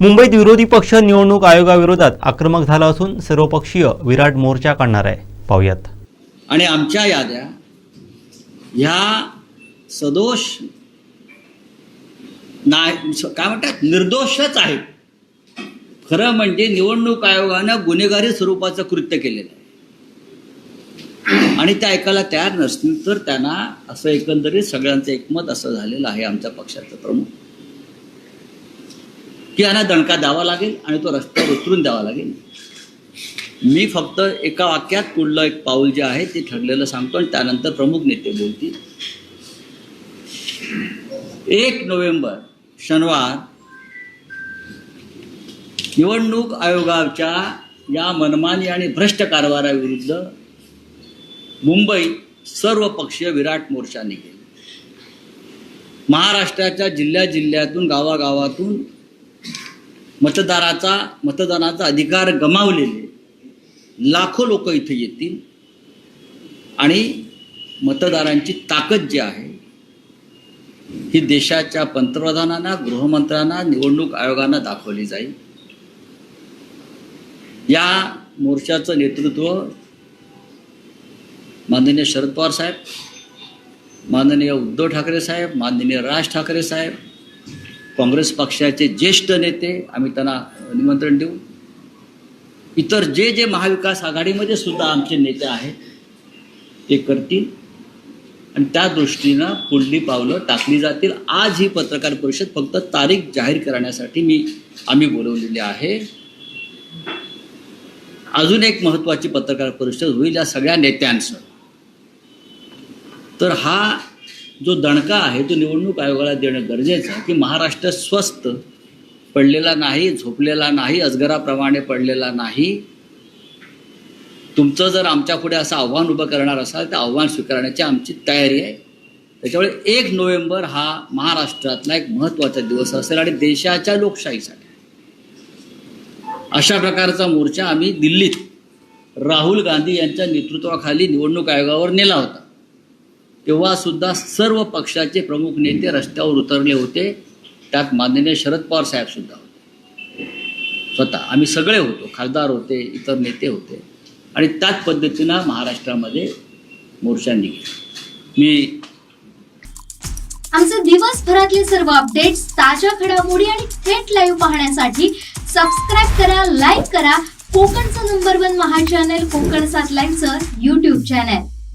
मुंबईत विरोधी पक्ष निवडणूक आयोगाविरोधात आक्रमक झाला असून सर्वपक्षीय विराट मोर्चा काढणार आहे. पाहुयात. आणि आमच्या याद्या ह्या सदोष नाही काय म्हणतात निर्दोषच आहेत. खरं म्हणजे निवडणूक आयोगानं गुन्हेगारी स्वरूपाचं कृत्य केलेलं आहे. आणि त्या ऐकायला तयार नसतील तर त्यांना असं एकंदरीत सगळ्यांचं एकमत असं झालेलं आहे आमच्या पक्षाचं प्रमुख. की यांना दणका द्यावा लागेल आणि तो रस्त्यावर उतरून द्यावा लागेल. मी फक्त एका वाक्यात पुढलं एक पाऊल जे आहे ते ठरलेलं सांगतो आणि त्यानंतर प्रमुख नेते बोलतील. एक नोव्हेंबर शनिवार निवडणूक आयोगाच्या या मनमानी आणि भ्रष्ट कारभाराविरुद्ध मुंबईत सर्व पक्षीय विराट मोर्चा निघेल. महाराष्ट्राच्या जिल्ह्या जिल्ह्यातून गावागावातून मतदाराचा मतदानाचा अधिकार गमावलेले लाखो लोक इथे येतील. आणि मतदारांची ताकद जी आहे ही देशाच्या पंतप्रधानांना गृहमंत्र्यांना निवडणूक आयोगांना दाखवली जाईल. या मोर्चाचं नेतृत्व माननीय शरद पवार साहेब माननीय उद्धव ठाकरे साहेब माननीय राज ठाकरे साहेब काँग्रेस पक्षाचे ज्येष्ठ नेते आम्ही त्यांना निमंत्रण देऊ. इतर जे जे महाविकास आघाडीमध्ये सुद्धा आमचे नेते आहेत ते करतील. आणि त्या दृष्टीनं पुढली पावलं टाकली जातील. आज ही पत्रकार परिषद फक्त तारीख जाहीर करण्यासाठी मी आम्ही बोलवलेली आहे. अजून एक महत्त्वाची पत्रकार परिषद होईल या सगळ्या नेत्यांसह तर हा जो दणका आहे तो निवडणूक आयोगाला देणं गरजेचं आहे की महाराष्ट्र स्वस्त पडलेला नाही झोपलेला नाही अजगराप्रमाणे पडलेला नाही. तुमचं जर आमच्या पुढे असं आव्हान उभं करणार असाल तर आव्हान स्वीकारण्याची आमची तयारी आहे. त्याच्यामुळे एक नोव्हेंबर हा महाराष्ट्रातला एक महत्त्वाचा दिवस असेल आणि देशाच्या लोकशाहीसाठी. अशा प्रकारचा मोर्चा आम्ही दिल्लीत राहुल गांधी यांच्या नेतृत्वाखाली निवडणूक आयोगावर नेला होता. तेव्हा सुद्धा सर्व पक्षाचे प्रमुख नेते रस्त्यावर उतरले होते. त्यात माननीय शरद पवार साहेब सुद्धा होते. स्वतः आम्ही सगळे होतो खासदार होते इतर नेते होते. आणि त्याच पद्धतीनं महाराष्ट्रामध्ये मोर्चा निघेल. मी आमचे दिवसभरातले सर्व अपडेट्स ताज्या घडामोडी आणि थेट लाईव्ह पाहण्यासाठी सबस्क्राईब करा लाईक करा. कोकणचं नंबर वन महा चॅनल कोकण सात लाईनचं युट्यूब चॅनल